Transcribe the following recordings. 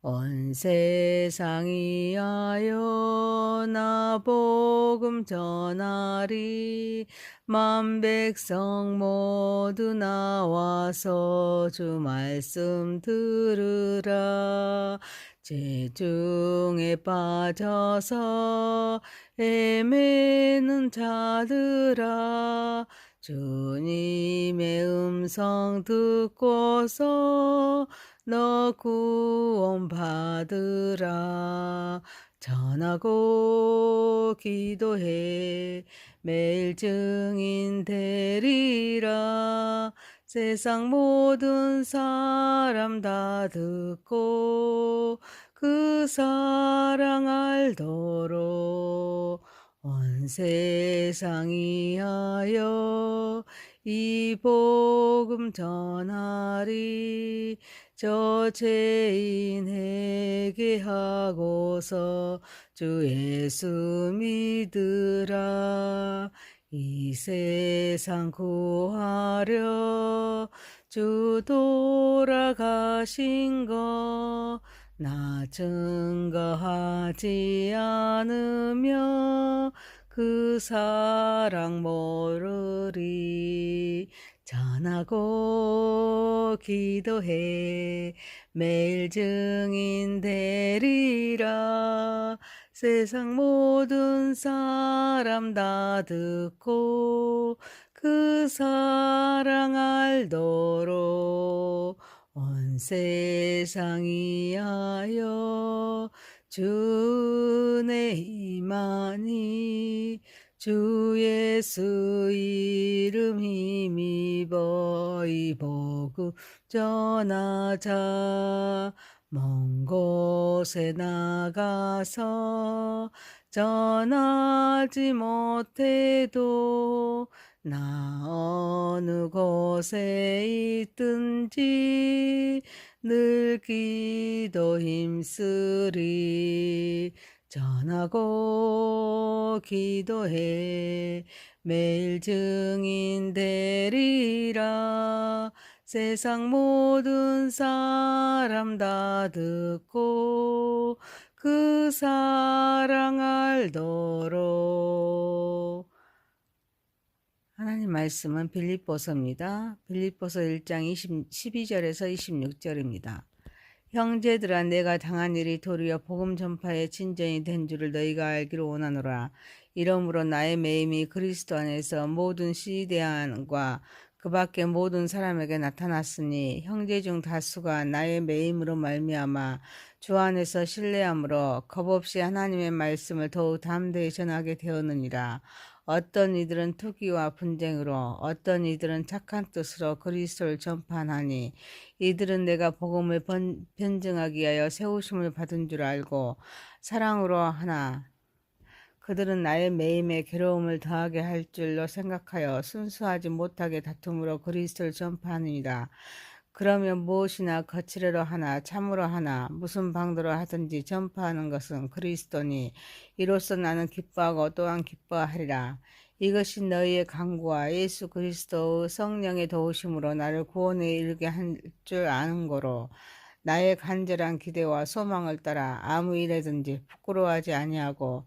온 세상이 하여 나 복음 전하리. 만 백성 모두 나와서 주 말씀 들으라. 제중에 빠져서 애매는 자들아. 주님의 음성 듣고서 너 구원 받으라. 전하고 기도해. 매일 증인 되리라. 세상 모든 사람 다 듣고 그 사랑 알도록 온 세상이 하여 이 복음 전하리 저 죄인에게 하고서 주 예수 믿으라. 이 세상 구하려 주 돌아가신 거나 증거하지 않으며 그 사랑 모르리 전하고 기도해. 매일 증인 되리라. 세상 모든 사람 다 듣고 그 사랑 알도록 온 세상이 하여 주내 이만이 주 예수 이름 힘입어 이 복음 전하자. 먼 곳에 나가서 전하지 못해도 나 어느 곳에 있든지 늘 기도 힘쓰리 전하고 기도해 매일 증인 되리라 세상 모든 사람 다 듣고 그 사랑 알도록 하나님 말씀은 빌립보서입니다. 빌립보서 1장 20, 12절에서 26절입니다. 형제들아 내가 당한 일이 도리어 복음 전파의 진전이 된 줄을 너희가 알기를 원하노라. 이러므로 나의 매임이 그리스도 안에서 모든 시대안과 그 밖에 모든 사람에게 나타났으니 형제 중 다수가 나의 매임으로 말미암아 주 안에서 신뢰함으로 겁없이 하나님의 말씀을 더욱 담대히 전하게 되었느니라. 어떤 이들은 투기와 분쟁으로 어떤 이들은 착한 뜻으로 그리스도를 전파하니 이들은 내가 복음을 번, 변증하기 위하여 세우심을 받은 줄 알고 사랑으로 하나 그들은 나의 매임에 괴로움을 더하게 할 줄로 생각하여 순수하지 못하게 다툼으로 그리스도를 전파하느니라. 그러면 무엇이나 거칠어로 하나 참으로 하나 무슨 방도로 하든지 전파하는 것은 그리스도니 이로써 나는 기뻐하고 또한 기뻐하리라. 이것이 너희의 강구와 예수 그리스도의 성령의 도우심으로 나를 구원에 이르게 한 줄 아는 거로 나의 간절한 기대와 소망을 따라 아무 일에든지 부끄러워하지 아니하고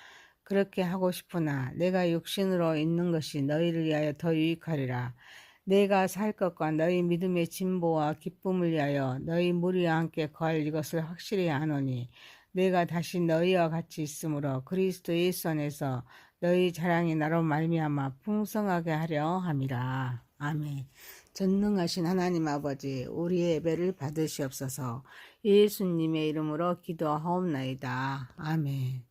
그렇게 하고 싶으나 내가 육신으로 있는 것이 너희를 위하여 더 유익하리라. 내가 살 것과 너희 믿음의 진보와 기쁨을 위하여 너희 무리와 함께 거할 이것을 확실히 아노니 내가 다시 너희와 같이 있으므로 그리스도 예수 안에서 너희 자랑이 나로 말미암아 풍성하게 하려 함이라. 아멘. 전능하신 하나님 아버지 우리의 예배를 받으시옵소서 예수님의 이름으로 기도하옵나이다. 아멘.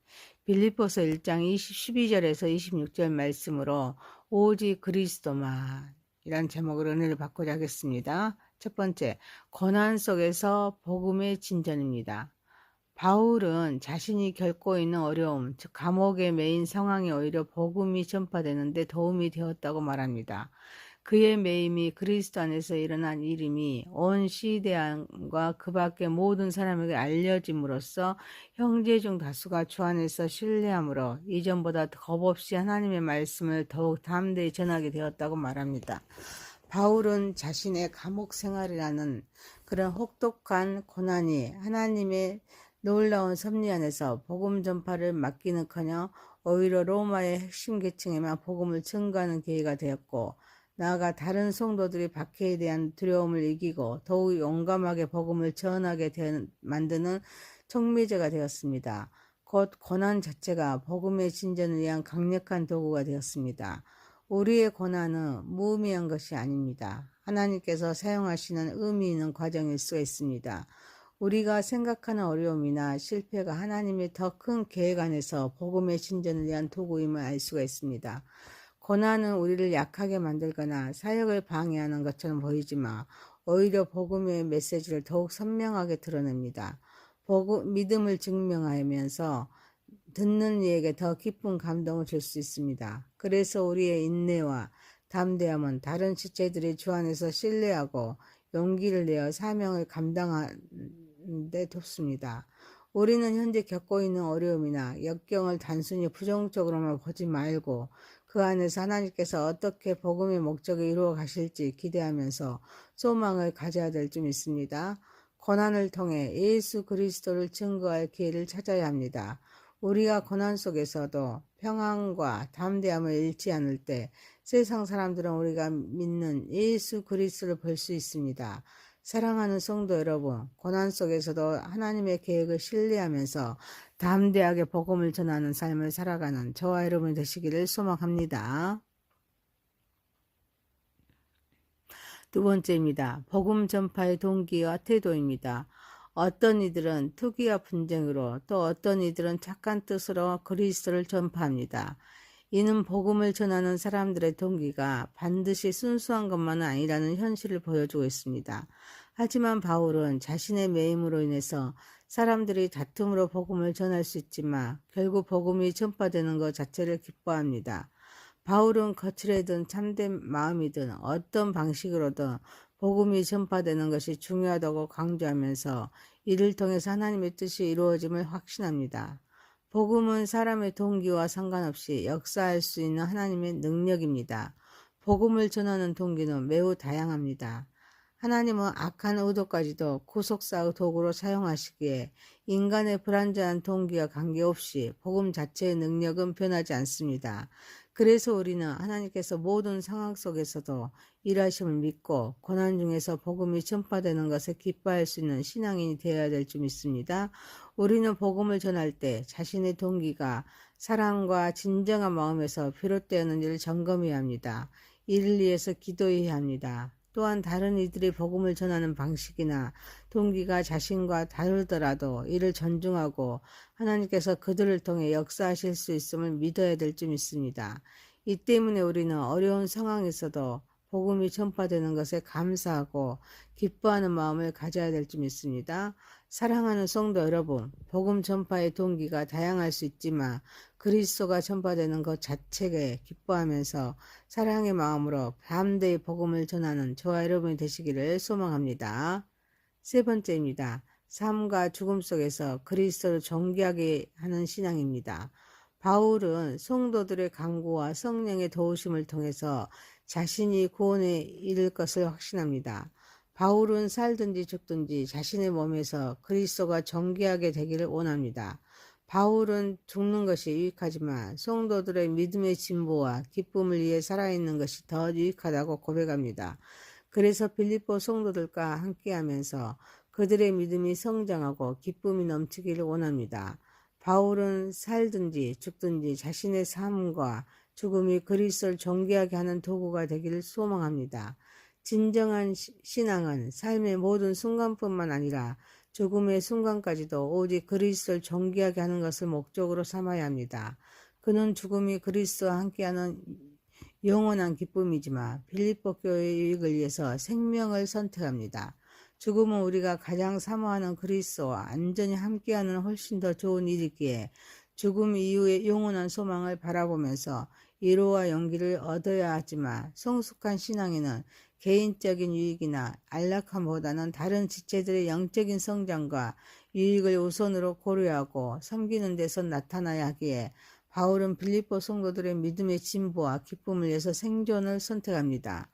빌립보서 1장 20, 12절에서 26절 말씀으로 오직 그리스도만 이란 제목으로 은혜를 받고자 하겠습니다. 첫 번째, 고난 속에서 복음의 진전입니다. 바울은 자신이 겪고 있는 어려움, 즉 감옥에 매인 상황이 오히려 복음이 전파되는데 도움이 되었다고 말합니다. 그의 매임이 그리스도 안에서 일어난 일임이 온 시대안과 그 밖의 모든 사람에게 알려짐으로써 형제 중 다수가 주 안에서 신뢰함으로 이전보다 겁없이 하나님의 말씀을 더욱 담대히 전하게 되었다고 말합니다. 바울은 자신의 감옥 생활이라는 그런 혹독한 고난이 하나님의 놀라운 섭리 안에서 복음 전파를 맡기는커녕 오히려 로마의 핵심 계층에만 복음을 증거하는 계기가 되었고 나아가 다른 성도들이 박해에 대한 두려움을 이기고 더욱 용감하게 복음을 전하게 되, 만드는 촉매제가 되었습니다. 곧 고난 자체가 복음의 진전을 위한 강력한 도구가 되었습니다. 우리의 고난은 무의미한 것이 아닙니다. 하나님께서 사용하시는 의미 있는 과정일 수가 있습니다. 우리가 생각하는 어려움이나 실패가 하나님의 더 큰 계획 안에서 복음의 진전을 위한 도구임을 알 수가 있습니다. 고난은 우리를 약하게 만들거나 사역을 방해하는 것처럼 보이지만 오히려 복음의 메시지를 더욱 선명하게 드러냅니다. 복음, 믿음을 증명하면서 듣는 이에게 더 깊은 감동을 줄 수 있습니다. 그래서 우리의 인내와 담대함은 다른 지체들이 주 안에서 신뢰하고 용기를 내어 사명을 감당하는데 돕습니다. 우리는 현재 겪고 있는 어려움이나 역경을 단순히 부정적으로만 보지 말고 그 안에서 하나님께서 어떻게 복음의 목적을 이루어 가실지 기대하면서 소망을 가져야 될 줄 믿습니다. 고난을 통해 예수 그리스도를 증거할 기회를 찾아야 합니다. 우리가 고난 속에서도 평안과 담대함을 잃지 않을 때 세상 사람들은 우리가 믿는 예수 그리스도를 볼 수 있습니다. 사랑하는 성도 여러분, 고난 속에서도 하나님의 계획을 신뢰하면서 담대하게 복음을 전하는 삶을 살아가는 저와 여러분 되시기를 소망합니다. 두 번째입니다. 복음 전파의 동기와 태도입니다. 어떤 이들은 투기와 분쟁으로 또 어떤 이들은 착한 뜻으로 그리스도를 전파합니다. 이는 복음을 전하는 사람들의 동기가 반드시 순수한 것만은 아니라는 현실을 보여주고 있습니다. 하지만 바울은 자신의 매임으로 인해서 사람들이 다툼으로 복음을 전할 수 있지만 결국 복음이 전파되는 것 자체를 기뻐합니다. 바울은 거칠애든 참된 마음이든 어떤 방식으로든 복음이 전파되는 것이 중요하다고 강조하면서 이를 통해서 하나님의 뜻이 이루어짐을 확신합니다. 복음은 사람의 동기와 상관없이 역사할 수 있는 하나님의 능력입니다. 복음을 전하는 동기는 매우 다양합니다. 하나님은 악한 의도까지도 구속사의 도구로 사용하시기에 인간의 불완전한 동기와 관계없이 복음 자체의 능력은 변하지 않습니다. 그래서 우리는 하나님께서 모든 상황 속에서도 일하심을 믿고 고난 중에서 복음이 전파되는 것에 기뻐할 수 있는 신앙인이 되어야 될 줄 믿습니다. 우리는 복음을 전할 때 자신의 동기가 사랑과 진정한 마음에서 비롯되었는지를 점검해야 합니다. 위해서 기도해야 합니다. 또한 다른 이들이 복음을 전하는 방식이나 동기가 자신과 다르더라도 이를 존중하고 하나님께서 그들을 통해 역사하실 수 있음을 믿어야 될 줄 믿습니다. 이 때문에 우리는 어려운 상황에서도 복음이 전파되는 것에 감사하고 기뻐하는 마음을 가져야 될 줄 믿습니다. 사랑하는 성도 여러분, 복음 전파의 동기가 다양할 수 있지만 그리스도가 전파되는 것 자체에 기뻐하면서 사랑의 마음으로 담대히 복음을 전하는 저와 여러분이 되시기를 소망합니다. 세 번째입니다. 삶과 죽음 속에서 그리스도를 존귀하게 하는 신앙입니다. 바울은 성도들의 강구와 성령의 도우심을 통해서 자신이 구원에 이를 것을 확신합니다. 바울은 살든지 죽든지 자신의 몸에서 그리스도가 정귀하게 되기를 원합니다. 바울은 죽는 것이 유익하지만 성도들의 믿음의 진보와 기쁨을 위해 살아있는 것이 더 유익하다고 고백합니다. 그래서 빌립보 성도들과 함께하면서 그들의 믿음이 성장하고 기쁨이 넘치기를 원합니다. 바울은 살든지 죽든지 자신의 삶과 죽음이 그리스도를 존귀하게 하는 도구가 되기를 소망합니다. 진정한 신앙은 삶의 모든 순간뿐만 아니라 죽음의 순간까지도 오직 그리스도를 존귀하게 하는 것을 목적으로 삼아야 합니다. 그는 죽음이 그리스도와 함께하는 영원한 기쁨이지만 빌립보 교회의 유익을 위해서 생명을 선택합니다. 죽음은 우리가 가장 사모하는 그리스도와 안전히 함께하는 훨씬 더 좋은 일이기에 죽음 이후의 영원한 소망을 바라보면서 위로와 용기를 얻어야 하지만 성숙한 신앙에는 개인적인 유익이나 안락함보다는 다른 지체들의 영적인 성장과 유익을 우선으로 고려하고 섬기는 데서 나타나야 하기에 바울은 빌립보 성도들의 믿음의 진보와 기쁨을 위해서 생존을 선택합니다.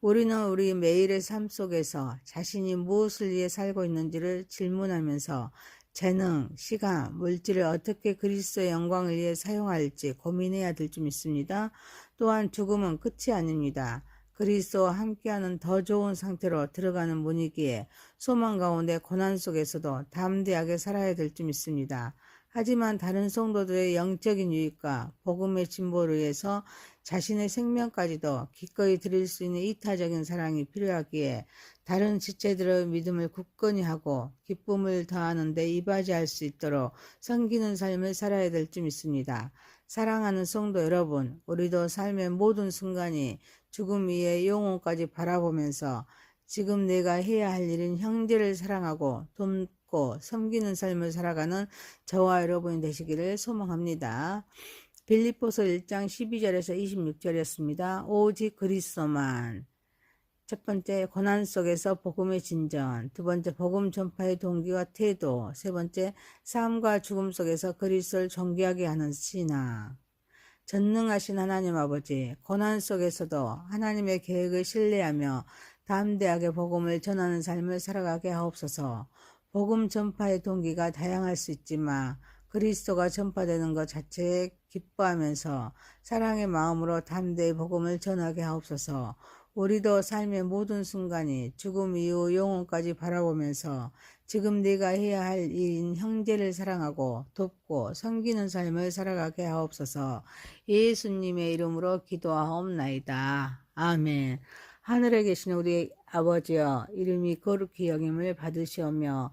우리는 우리 매일의 삶 속에서 자신이 무엇을 위해 살고 있는지를 질문하면서 재능, 시간, 물질을 어떻게 그리스도의 영광을 위해 사용할지 고민해야 될 줄 믿습니다. 또한 죽음은 끝이 아닙니다. 그리스도와 함께하는 더 좋은 상태로 들어가는 문이기에 소망 가운데 고난 속에서도 담대하게 살아야 될 줄 믿습니다. 하지만 다른 성도들의 영적인 유익과 복음의 진보를 위해서 자신의 생명까지도 기꺼이 드릴 수 있는 이타적인 사랑이 필요하기에 다른 지체들의 믿음을 굳건히 하고 기쁨을 더하는 데 이바지할 수 있도록 섬기는 삶을 살아야 될 줄 믿습니다. 사랑하는 성도 여러분, 우리도 삶의 모든 순간이 죽음 위에 영혼까지 바라보면서 지금 내가 해야 할 일은 형제를 사랑하고 돕고 섬기는 삶을 살아가는 저와 여러분이 되시기를 소망합니다. 빌립보서 1장 12절에서 26절이었습니다. 오직 그리스도만 첫 번째 고난 속에서 복음의 진전, 두 번째 복음 전파의 동기와 태도, 세 번째 삶과 죽음 속에서 그리스도를 존귀하게 하는 신앙. 전능하신 하나님 아버지, 고난 속에서도 하나님의 계획을 신뢰하며 담대하게 복음을 전하는 삶을 살아가게 하옵소서. 복음 전파의 동기가 다양할 수 있지만 그리스도가 전파되는 것 자체에 기뻐하면서 사랑의 마음으로 담대히 복음을 전하게 하옵소서. 우리도 삶의 모든 순간이 죽음 이후 영혼까지 바라보면서 지금 네가 해야 할 일인 형제를 사랑하고 돕고 섬기는 삶을 살아가게 하옵소서 예수님의 이름으로 기도하옵나이다. 아멘. 하늘에 계신 우리 아버지여 이름이 거룩히 여김을 받으시오며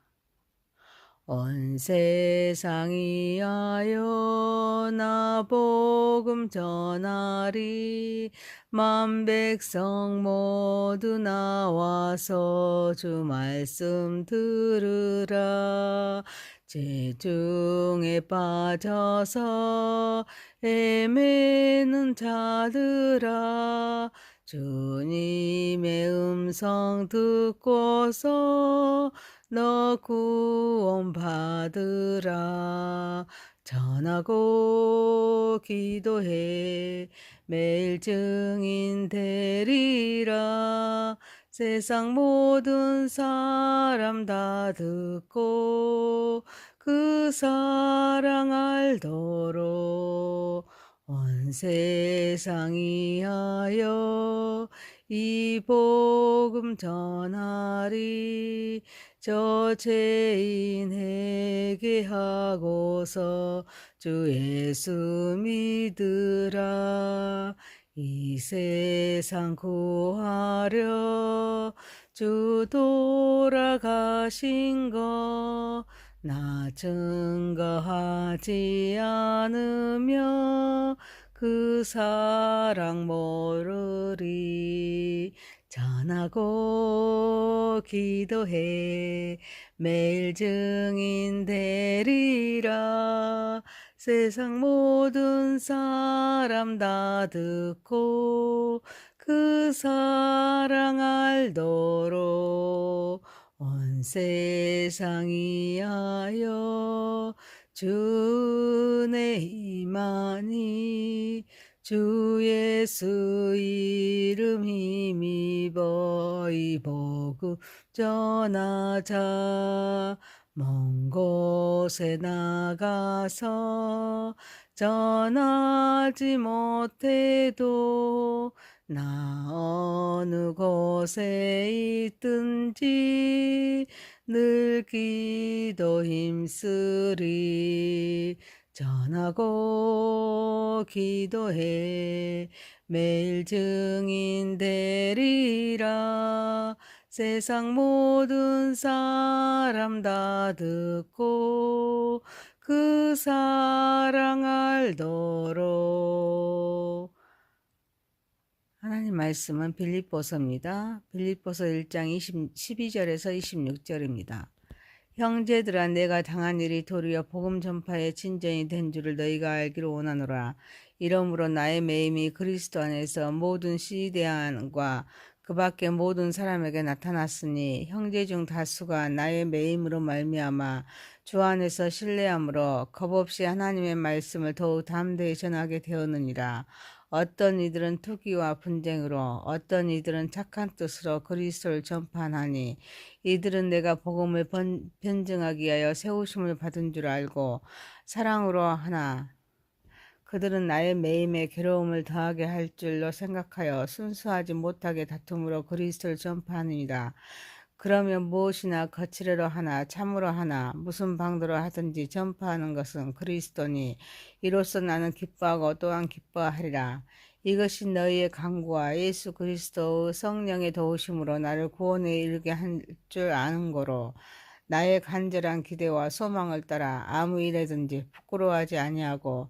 온 세상이 하여 나 복음 전하리. 만 백성 모두 나와서 주 말씀 들으라. 재중에 빠져서 애매는 자들아. 주님의 음성 듣고서 너 구원 받으라. 전하고 기도해. 매일 증인 되리라. 세상 모든 사람 다 듣고 그 사랑 알도록 온 세상이 하여 이 복음 전하리 저 죄인에게 하고서 주 예수 믿으라. 이 세상 구하려 주 돌아가신 거 나 증거하지 않으며 그 사랑 모르리 전하고 기도해. 매일 증인 되리라. 세상 모든 사람 다 듣고 그 사랑 알도록 온 세상이 하여 주내 이만이 주 예수 이름 힘입어 이 복음 전하자. 먼 곳에 나가서 전하지 못해도 나 어느 곳에 있든지 늘 기도 힘쓰리. 전하고 기도해. 매일 증인 되리라. 세상 모든 사람 다 듣고 그 사랑 알도록 하나님 말씀은 빌립보서입니다. 빌립보서 1장 20, 12절에서 26절입니다. 형제들아 내가 당한 일이 도리어 복음 전파의 진전이 된 줄을 너희가 알기를 원하노라. 이러므로 나의 매임이 그리스도 안에서 모든 시대안과 그 밖에 모든 사람에게 나타났으니 형제 중 다수가 나의 매임으로 말미암아 주 안에서 신뢰함으로 겁없이 하나님의 말씀을 더욱 담대히 전하게 되었느니라. 어떤 이들은 투기와 분쟁으로 어떤 이들은 착한 뜻으로 그리스도를 전파하니 이들은 내가 복음을 번, 변증하기 위하여 세우심을 받은 줄 알고 사랑으로 하나 그들은 나의 매임에 괴로움을 더하게 할 줄로 생각하여 순수하지 못하게 다툼으로 그리스도를 전파하느니라. 그러면 무엇이나 거칠어로 하나 참으로 하나 무슨 방도로 하든지 전파하는 것은 그리스도니 이로써 나는 기뻐하고 또한 기뻐하리라. 이것이 너희의 강구와 예수 그리스도의 성령의 도우심으로 나를 구원에 이르게 한 줄 아는 거로 나의 간절한 기대와 소망을 따라 아무 일에든지 부끄러워하지 아니하고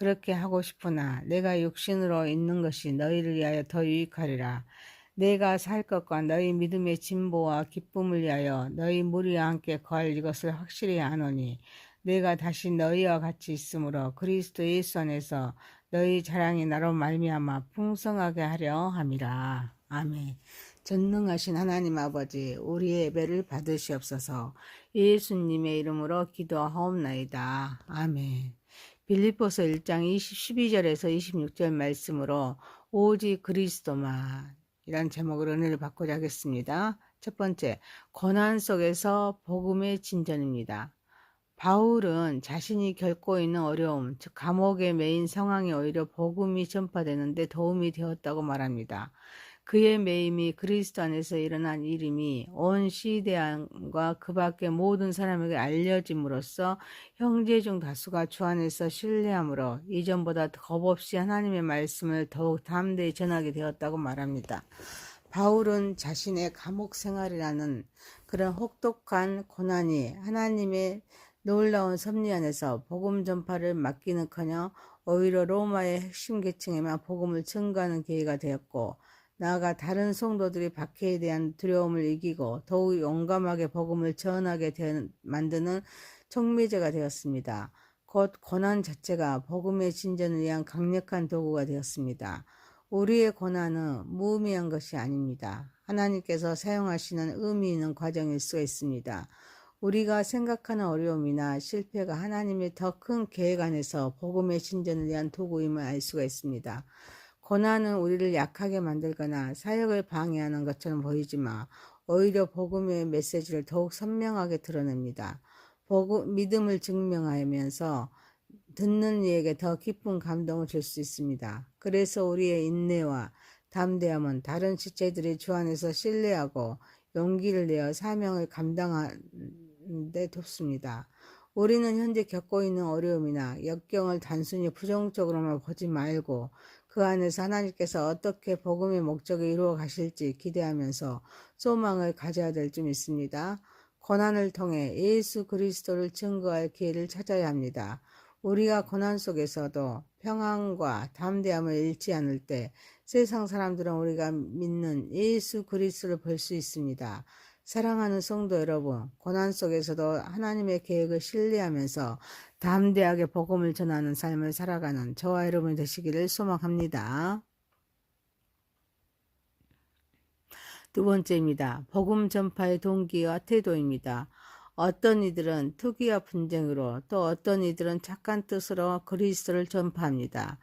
그렇게 하고 싶으나 내가 육신으로 있는 것이 너희를 위하여 더 유익하리라. 내가 살 것과 너희 믿음의 진보와 기쁨을 위하여 너희 무리와 함께 거할 이것을 확실히 아노니 내가 다시 너희와 같이 있으므로 그리스도 예수 안에서 너희 자랑이 나로 말미암아 풍성하게 하려 함이라. 아멘. 전능하신 하나님 아버지 우리의 예배를 받으시옵소서 예수님의 이름으로 기도하옵나이다. 아멘. 빌립보서 1장 20, 12절에서 26절 말씀으로 오직 그리스도만 이란 제목으로 은혜를 받고자 하겠습니다. 첫 번째, 고난 속에서 복음의 진전입니다. 바울은 자신이 겪고 있는 어려움, 즉 감옥에 매인 상황이 오히려 복음이 전파되는데 도움이 되었다고 말합니다. 그의 매임이 그리스도 안에서 일어난 일임이 온 시대안과 그 밖의 모든 사람에게 알려짐으로써 형제 중 다수가 주 안에서 신뢰함으로 이전보다 겁없이 하나님의 말씀을 더욱 담대히 전하게 되었다고 말합니다. 바울은 자신의 감옥 생활이라는 그런 혹독한 고난이 하나님의 놀라운 섭리 안에서 복음 전파를 맡기는커녕 오히려 로마의 핵심 계층에만 복음을 증거하는 계기가 되었고 나아가 다른 성도들이 박해에 대한 두려움을 이기고 더욱 용감하게 복음을 전하게 되- 만드는 촉매제가 되었습니다. 곧 고난 자체가 복음의 진전을 위한 강력한 도구가 되었습니다. 우리의 고난은 무의미한 것이 아닙니다. 하나님께서 사용하시는 의미 있는 과정일 수가 있습니다. 우리가 생각하는 어려움이나 실패가 하나님의 더 큰 계획 안에서 복음의 진전을 위한 도구임을 알 수가 있습니다. 고난은 우리를 약하게 만들거나 사역을 방해하는 것처럼 보이지만 오히려 복음의 메시지를 더욱 선명하게 드러냅니다. 복음, 믿음을 증명하면서 듣는 이에게 더 깊은 감동을 줄 수 있습니다. 그래서 우리의 인내와 담대함은 다른 지체들이 주 안에서 신뢰하고 용기를 내어 사명을 감당하는 데 돕습니다. 우리는 현재 겪고 있는 어려움이나 역경을 단순히 부정적으로만 보지 말고 그 안에서 하나님께서 어떻게 복음의 목적을 이루어 가실지 기대하면서 소망을 가져야 될 줄 믿습니다. 고난을 통해 예수 그리스도를 증거할 기회를 찾아야 합니다. 우리가 고난 속에서도 평안과 담대함을 잃지 않을 때 세상 사람들은 우리가 믿는 예수 그리스도를 볼 수 있습니다. 사랑하는 성도 여러분, 고난 속에서도 하나님의 계획을 신뢰하면서 담대하게 복음을 전하는 삶을 살아가는 저와 여러분 되시기를 소망합니다. 두 번째입니다. 복음 전파의 동기와 태도입니다. 어떤 이들은 투기와 분쟁으로 또 어떤 이들은 착한 뜻으로 그리스도를 전파합니다.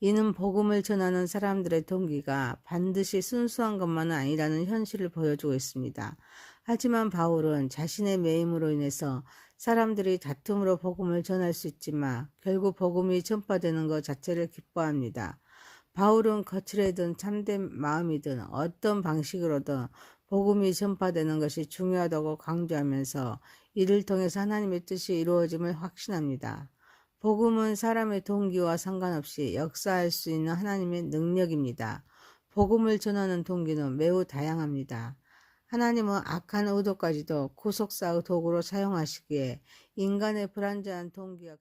이는 복음을 전하는 사람들의 동기가 반드시 순수한 것만은 아니라는 현실을 보여주고 있습니다. 하지만 바울은 자신의 매임으로 인해서 사람들이 다툼으로 복음을 전할 수 있지만 결국 복음이 전파되는 것 자체를 기뻐합니다. 바울은 거칠애든 참된 마음이든 어떤 방식으로든 복음이 전파되는 것이 중요하다고 강조하면서 이를 통해서 하나님의 뜻이 이루어짐을 확신합니다. 복음은 사람의 동기와 상관없이 역사할 수 있는 하나님의 능력입니다. 복음을 전하는 동기는 매우 다양합니다. 하나님은 악한 의도까지도 구속사의 도구로 사용하시기에 인간의 불완전한 동기와